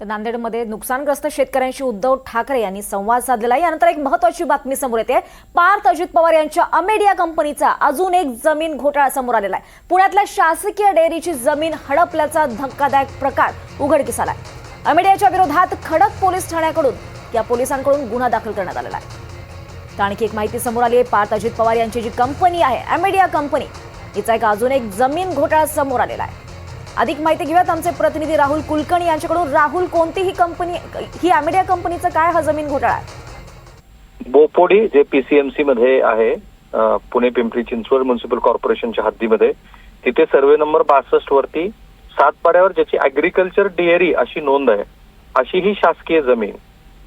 तर नांदेडमध्ये नुकसानग्रस्त शेतकऱ्यांशी उद्धव ठाकरे यांनी संवाद साधलेला आहे. यानंतर एक महत्वाची बातमी समोर येते. पार्थ अजित पवार यांच्या अमेडिया कंपनीचा अजून एक जमीन घोटाळा समोर आलेला आहे. पुण्यातल्या शासकीय डेअरीची जमीन हडपल्याचा धक्कादायक प्रकार उघडकीस आलाय. अमेडियाच्या विरोधात खडक पोलीस ठाण्याकडून या पोलिसांकडून गुन्हा दाखल करण्यात आलेला आहे. तर आणखी एक माहिती समोर आली आहे. पार्थ अजित पवार यांची जी कंपनी आहे अमेडिया कंपनी हिचा एक अजून एक जमीन घोटाळा समोर आलेला आहे. अधिक माहिती घेऊयात आमचे प्रतिनिधी राहुल कुलकर्णी यांच्याकडून. राहुल कोणतीही कंपनी ही अमेडिया कंपनीचं काय हा जमीन घोटाळा आहे? बोपोडी जे पीसीएमसी मध्ये आहे पुणे पिंपरी चिंचवड म्युन्सिपल कॉर्पोरेशनच्या हद्दीमध्ये तिथे सर्वे नंबर बासष्ट वरती सातपाड्यावर ज्याची अॅग्रिकल्चर डेअरी अशी नोंद आहे अशी ही शासकीय जमीन.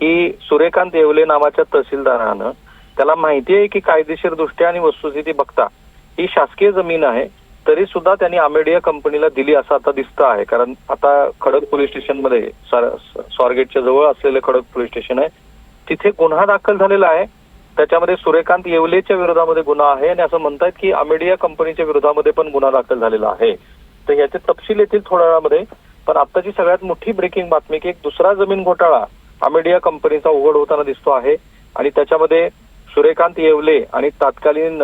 ही सूर्यकांत येवले नावाच्या तहसीलदारानं त्याला माहिती आहे की कायदेशीर दृष्ट्या आणि वस्तुस्थिती बघता ही शासकीय जमीन आहे तरी सुद्धा त्यांनी आमेडिया कंपनीला दिली असं आता दिसतं आहे. कारण आता खडक पोलीस स्टेशनमध्ये स्वारगेटच्या जवळ असलेलं खडक पोलीस स्टेशन आहे. तिथे गुन्हा दाखल झालेला आहे. त्याच्यामध्ये सूर्यकांत येवलेच्या विरोधामध्ये गुन्हा आहे आणि असं म्हणतात की आमेडिया कंपनीच्या विरोधामध्ये पण गुन्हा दाखल झालेला आहे. तर याचे तपशील येतील थोड्या वेळामध्ये. पण आत्ताची सगळ्यात मोठी ब्रेकिंग बातमी की एक दुसरा जमीन घोटाळा आमेडिया कंपनीचा उघड होताना दिसतो आहे. आणि त्याच्यामध्ये सूर्यकांत येवले आणि तात्कालीन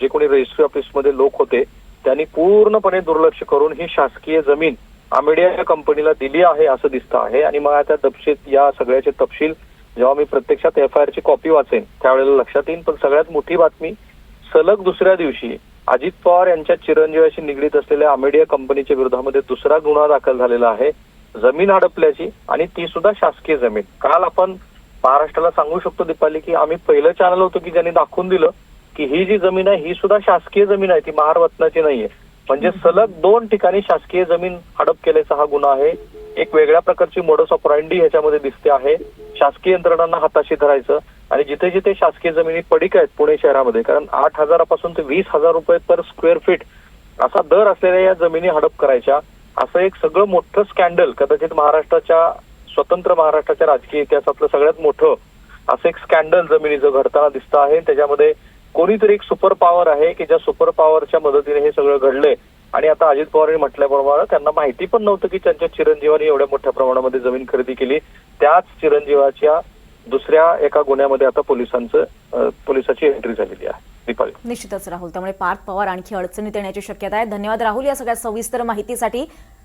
जे कोणी रजिस्ट्री ऑफिसमध्ये लोक होते त्यांनी पूर्णपणे दुर्लक्ष करून ही शासकीय जमीन आमेडिया या कंपनीला दिली आहे असं दिसतं आहे. आणि मग आता तपशील या सगळ्याचे तपशील जेव्हा मी प्रत्यक्षात एफ आय आरची कॉपी वाचेन त्यावेळेला लक्षात येईल. पण सगळ्यात मोठी बातमी सलग दुसऱ्या दिवशी अजित पवार यांच्या चिरंजीवाशी निगडीत असलेल्या आमेडिया कंपनीच्या विरोधामध्ये दुसरा गुन्हा दाखल झालेला आहे. जमीन हडपल्याची आणि ती सुद्धा शासकीय जमीन. काल आपण महाराष्ट्राला सांगू शकतो दीपाली की आम्ही पहिलं चॅनल होतो की ज्यांनी दाखवून दिलं. की ही जी जमीन आहे ही सुद्धा शासकीय जमीन आहे ती महारत्नाची नाहीये. म्हणजे सलग दोन ठिकाणी शासकीय जमीन हडप केल्याचा हा गुन्हा आहे. एक वेगळ्या प्रकारची मोडस ऑफ रायंडी ह्याच्यामध्ये दिसते आहे. शासकीय यंत्रणांना हाताशी धरायचं आणि जिथे जिथे शासकीय जमिनी पडीक आहेत पुणे शहरामध्ये कारण आठ हजारापासून ते वीस हजार रुपये पर स्क्वेअर फीट असा दर असलेल्या या जमिनी हडप करायच्या असं एक सगळं मोठं स्कॅन्डल कदाचित महाराष्ट्राच्या स्वतंत्र महाराष्ट्राच्या राजकीय इतिहासातलं सगळ्यात मोठं असं एक स्कॅन्डल जमिनीचं घडताना दिसतं आहे. त्याच्यामध्ये कोणीतरी एक सुपर पॉवर आहे की ज्या सुपर पॉवरच्या मदतीने हे सगळं घडलंय. आणि आता अजित पवारांनी म्हटल्याप्रमाणे त्यांना माहिती पण नव्हतं की त्यांच्या चिरंजीवाने एवढ्या मोठ्या प्रमाणामध्ये जमीन खरेदी केली. त्याच चिरंजीवाच्या दुसऱ्या एका गुन्ह्यामध्ये आता पोलिसांचं पोलिसाची एंट्री झालेली आहे. दीपाली. निश्चितच राहुल. त्यामुळे पार्थ पवार आणखी अडचणीत येण्याची शक्यता आहे. धन्यवाद राहुल या सगळ्या सविस्तर माहितीसाठी.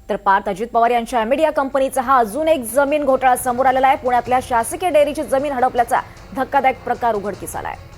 तर पार्थ अजित पवार यांच्या अमेडिया कंपनीचा हा अजून एक जमीन घोटाळा समोर आलेला आहे. पुण्यातल्या शासकीय डेअरीची जमीन हडपल्याचा धक्कादायक प्रकार उघडकीस आला आहे